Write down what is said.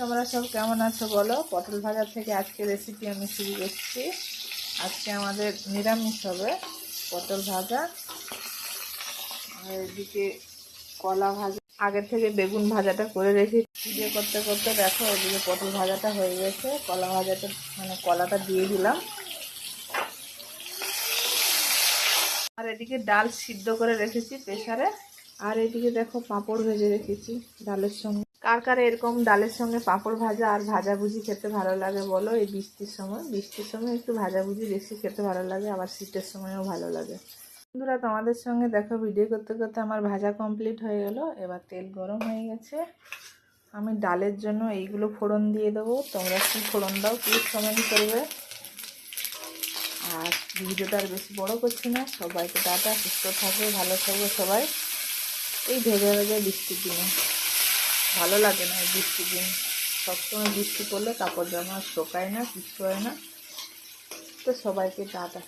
তোমরা সব কেমন আছো বলো? পটল ভাজা থেকে আজকে রেসিপি আমি শুরু করছি। আজকে আমাদের নিরামিষ হবে পটল ভাজা। আর এদিকে কলা ভাজা। আগের থেকে বেগুন ভাজাটা করে রেখে ভিডিও করতে করতে দেখো, এদিকে পটল ভাজাটা হয়ে গেছে। কলা ভাজাটা মানে কলাটা দিয়ে দিলাম। আর এদিকে ডাল সিদ্ধ করে রেখেছি প্রেসারে। আর এদিকে দেখো পাঁপড় ভেজে রেখেছি, ডালের সঙ্গে। কার কার এরকম ডালের সঙ্গে পাঁপড় ভাজা আর ভাজাভুজি খেতে ভালো লাগে বলো? এই বৃষ্টির সময়। বৃষ্টির সময় একটু ভাজাভুজি বেশি খেতে ভালো লাগে, আবার শীতের সময়ও ভালো লাগে। বন্ধুরা, তোমাদের সঙ্গে দেখো ভিডিও করতে করতে আমার ভাজা কমপ্লিট হয়ে গেল। এবার তেল গরম হয়ে গেছে। আমি ডালের জন্য এইগুলো ফোড়ন দিয়ে দেবো। তোমরা কী ফোড়ন দাও প্লিজ কমেন্ট করবে? আর ভিডিওটা আর বেশি বড় করছি না। সবাইকে টাটা, সুস্থ থাকবে, ভালো থাকবে সবাই। এই ভেজা ভেজা বৃষ্টির দিনে। ভালো লাগে না বৃষ্টির দিন। সবসময় বৃষ্টি পড়লে কাপড় জামা শোকায় না কিছু হয় না। তো সবাইকে টাটা।